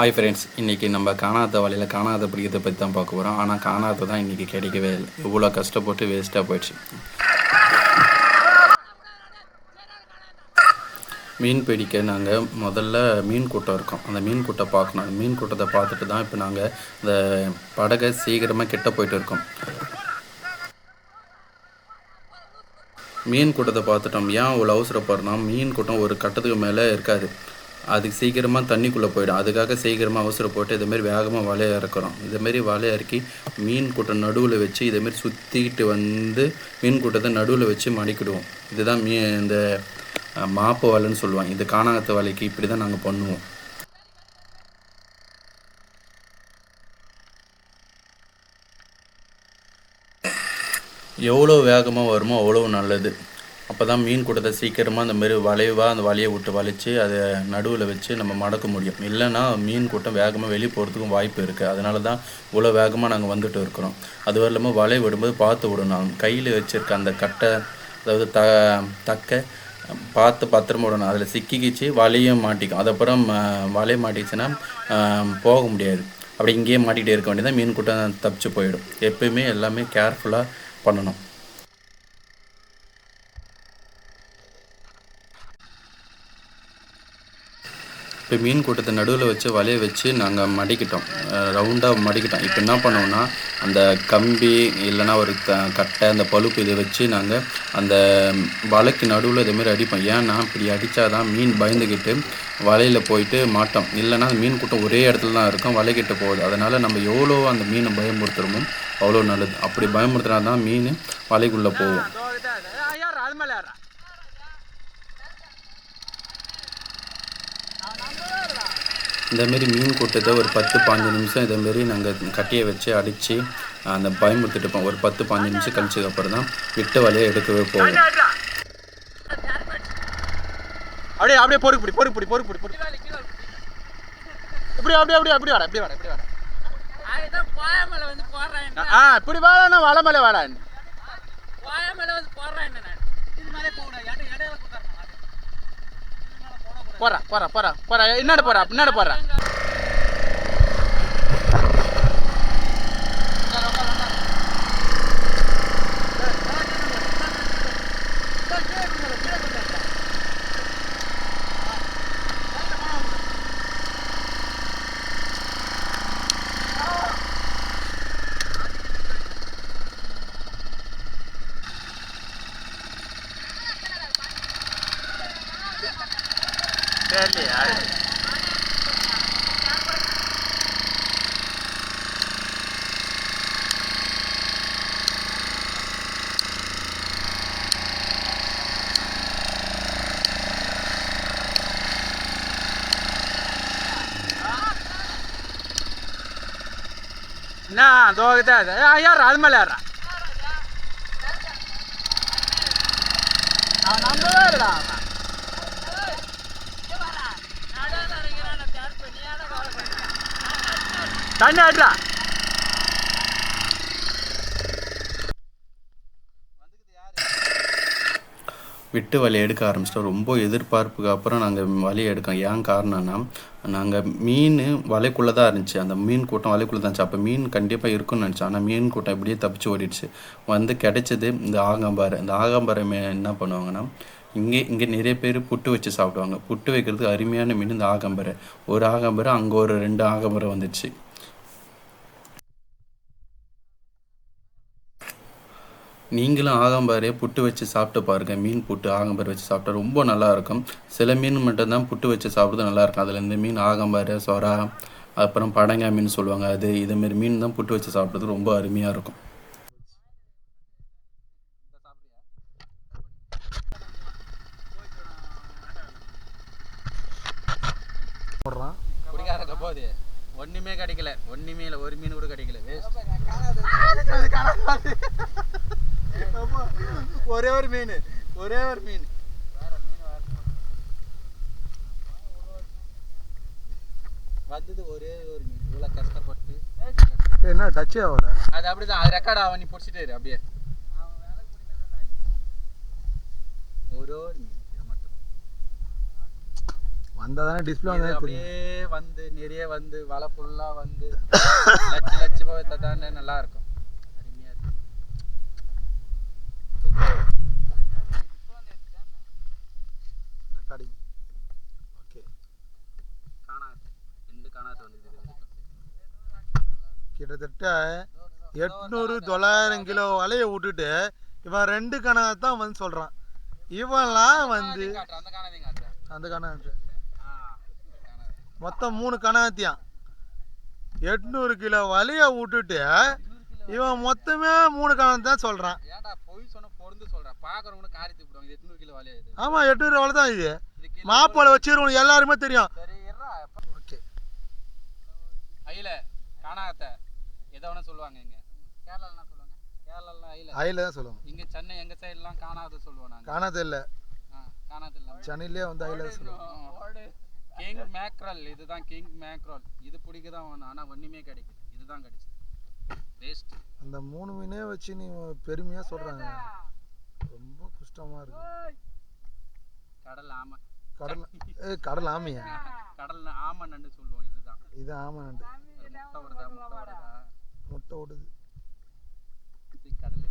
Hi friends இன்றைக்கி நம்ம காணாத வழியில் காணாத பிடிக்கிறத பற்றி தான் பார்க்க போகிறோம் ஆனால் காணாத தான் இன்றைக்கி கிடைக்கவே இல்லை. இவ்வளோ கஷ்டப்பட்டு வேஸ்ட்டாக போயிடுச்சு. மீன் பிடிக்க நாங்கள் முதல்ல மீன் கூட்டம் இருக்கோம். அந்த மீன் கூட்டம் பார்க்கணும். மீன் கூட்டத்தை பார்த்துட்டு தான் இப்போ நாங்கள் இந்த படகை சீக்கிரமாக கிட்ட போயிட்டு இருக்கோம். மீன் கூட்டத்தை பார்த்துட்டோம். ஏன் அவ்வளோ அவசரப்படுறோம்னா மீன் கூட்டம் ஒரு கட்டத்துக்கு மேலே இருக்காது. அதுக்கு சீக்கிரமாக தண்ணிக்குள்ளே போயிடும். அதுக்காக சீக்கிரமாக அவசரப்பட்டு இதுமாரி வேகமாக வலையை இறக்குறோம் இதுமாரி வலையை இறக்கி மீன் கூட்டம் நடுவில் வச்சு இதேமாரி சுற்றிக்கிட்டு வந்து மீன் கூட்டத்தை நடுவில் வச்சு மடிக்கிடுவோம். இதுதான் மீ இந்த மாப்பு வலைன்னு சொல்லுவாங்க. இது காணாங்கத்த வலைக்கு இப்படி தான் நாங்கள் பண்ணுவோம். எவ்வளோ வேகமாக வருமோ அவ்வளோ நல்லது. அப்போ தான் மீன் கூட்டத்தை சீக்கிரமாக அந்த மாதிரி வளைவாக அந்த வலையை விட்டு வளைச்சி அதை நடுவில் வச்சு நம்ம மடக்க முடியும். இல்லைன்னா மீன் கூட்டம் வேகமாக வெளியே போகிறதுக்கும் வாய்ப்பு இருக்குது அதனால தான் இவ்வளோ வேகமாக நாங்கள் வந்துட்டு இருக்கிறோம். அது இல்லாமல் வலை விடும்போது பார்த்து விடணும். கையில் வச்சுருக்க அந்த கட்டை அதாவது த தக்கை பார்த்து பத்திரமா விடணும். அதில் சிக்கிக்கிச்சு வலையும் மாட்டிக்கும். அதுக்கப்புறம் வலையை மாட்டிச்சுன்னா போக முடியாது. அப்படி இங்கேயே மாட்டிகிட்டே இருக்க வேண்டியதான் மீன் கூட்டம் தப்பிச்சு போயிடும். எப்பயுமே எல்லாமே கேர்ஃபுல்லாக பண்ணணும். இப்போ மீன் கூட்டத்தை நடுவில் வச்சு வலையை வச்சு நாங்கள் மடிக்கிட்டோம். ரவுண்டாக மடிக்கிட்டோம். இப்போ என்ன பண்ணோம்னா அந்த கம்பி இல்லைன்னா ஒரு க கட்டை அந்த பழுப்பு இதை வச்சு நாங்கள் அந்த வலைக்கு நடுவில் இதேமாரி அடிப்போம். ஏன்னா இப்படி அடித்தாதான் மீன் பயந்துக்கிட்டு வலையில் போயிட்டு மாட்டோம். இல்லைன்னா அந்த மீன் கூட்டம் ஒரே இடத்துல தான் இருக்கும். வலைக்கிட்ட போகுது. அதனால் நம்ம எவ்வளோ அந்த மீனை பயமுறுத்துறோமோ அவ்வளோ நல்லது. அப்படி பயமுறுத்தினா தான் மீன் வலைக்குள்ளே போகும் யார் அது மேலே யாரா இந்தமாரி மீன் கூட்டத்தை ஒரு பத்து பாஞ்சு நிமிஷம் இதேமாரி நாங்கள் கட்டியை வச்சு அடித்து அந்த பயமுறுத்திட்டு இருப்போம். ஒரு பத்து பாஞ்சு நிமிஷம் கழிச்சதுக்கு அப்புறம் தான் விட்ட வலையை எடுக்கவே போகும். அப்படியே அப்படியே பொறுக்கு பிடி பொறுக்கு பிடி பொறுக்கு பிடி பொறுக்கு இப்படி அப்படியே அப்படியே அப்படி வாடா இப்படி வாடா இப்படி வாடா. ஆ இப்படி வாடாண்ணா வலை மேலே வாடா. கோயமலை வந்து போடுறேன் நான்? இது மேலே கொடுத்துறேன் போறா போறா போறா போறா. என்னடா போறா பின்னாடி போறா. என்ன தோகத்தை யார் அது மேலே யாரா அவன் நம்பவே இல்லடா அவன் தண்ணி ஆடுறா விட்டு வலையை எடுக்க ஆரம்பிச்சிட்டோம். ரொம்ப எதிர்பார்ப்புக்கு அப்புறம் நாங்கள் வலையை எடுக்கோம். ஏன் காரணம்னா நாங்கள் மீன் வலைக்குள்ளே தான் இருந்துச்சு. அந்த மீன் கூட்டம் வலைக்குள்ளே தான் இருந்துச்சு. அப்போ மீன் கண்டிப்பாக இருக்கும்னு நினச்சோம். ஆனால் மீன் கூட்டம் இப்படியே தப்பிச்சு ஓடிடுச்சு. வந்து கிடைச்சது இந்த ஆகாம்பாறை. இந்த ஆகாம்பாறை என்ன பண்ணுவாங்கன்னா இங்கே இங்கே நிறைய பேர் புட்டு வச்சு சாப்பிடுவாங்க. புட்டு வைக்கிறதுக்கு அருமையான மீன் இந்த ஆகாம்பரை ஒரு ஆகாம்பரை அங்கே ஒரு ரெண்டு ஆகாம்பரை வந்துடுச்சு. நீங்களும் ஆகாம்பாரையை புட்டு வச்சு சாப்பிட்டு பாருங்க. மீன் புட்டு ஆகாம்பாரை வச்சு சாப்பிட்டா ரொம்ப நல்லா இருக்கும் சில மீன் மட்டும்தான் புட்டு வச்சு சாப்பிட்றது நல்லா இருக்கும் அதில் இந்த மீன் ஆகாம்பாரை சொரா அப்புறம் படங்காய் மீன் சொல்லுவாங்க. அது இதேமாரி மீன் தான் புட்டு வச்சு சாப்பிட்றது ரொம்ப அருமையாக இருக்கும். குடிக்காரங்க போகுது ஒண்ணுமே கிடைக்கல. ஒண்ணுமே இல்லை. ஒரு மீன் கூட கிடைக்கல. வேஸ்ட் ஒரே ஒரு மீன் ஒரே ஒரு மீன். வந்தது ஒரே ஒரு மீன். இவ்வளோ கஷ்டப்பட்டு. என்ன டச்சே ஆகல? அது அப்படிதான். அது ரெக்கார்ட் ஆகும் நீ பிடிச்சிட்டு இரு அப்படியே. ஒரு ஒரு மீன். மட்டும். வந்தால் தானே டிஸ்பிளே தெரியும் அப்படியே வந்து நிறைய வந்து வலை ஃபுல்லா வந்து லட்ச லட்சமா வித்தா தானே நல்லா இருக்கும் அருமையா இருக்கு ரெக்கார்டிங் ஓகே காணாது ரெண்டு காணாது வந்து கிட்டத்தட்ட எட்நூறு தொள்ளாயிரம் கிலோ வலையை விட்டுட்டு இவன் ரெண்டு கணக்கு தான் வந்து சொல்கிறான் இவன்லாம் வந்து அந்த கணக்கு மொத்தம் மூணு கணாத்தியான் எட்நூறு கிலோ வலையை விட்டுட்டு இவன் மொத்தமே மூணு கணக்கு தான் சொல்கிறான் ஆமாம் எட்நூறு வலை தான் இது? மாப்பால் வச்சிருவோம் எல்லாருமே தெரியும். ஓகே. காணாத்த எதை வேணா சொல்லுவாங்க இங்க. கேரளாலாம் சொல்லுவாங்க. கேரளாலாம் அயில. அயில தான் சொல்லுவோம். இங்க சென்னை எங்க சைடுலாம் காணாத சொல்லுவோம் நாங்க. காணாத இல்லை. காணாது இல்ல. சென்னையிலே வந்து தான் சொல்லுவோம். கிங் மேக்ரல் இதுதான் கிங் மேக்ரல் இது பிடிக்க தான் வேணும். ஆனா ஒண்ணுமே கிடைக்குது. இதுதான் கிடைச்சது. வேஸ்ட் அந்த மூணு மீனே வச்சு நீ பெருமையாக சொல்கிறாங்க ரொம்ப கஷ்டமாக இருக்கு. கடல் ஆமை. கடல் ஏ கடல் ஆமையா? கடல் ஆமை நண்டு சொல்லுவோம். இதுதான். இது ஆமை நண்டு. முட்டை வருதா? முட்டை வருதா? முட்டை ஓடுது. கடலில்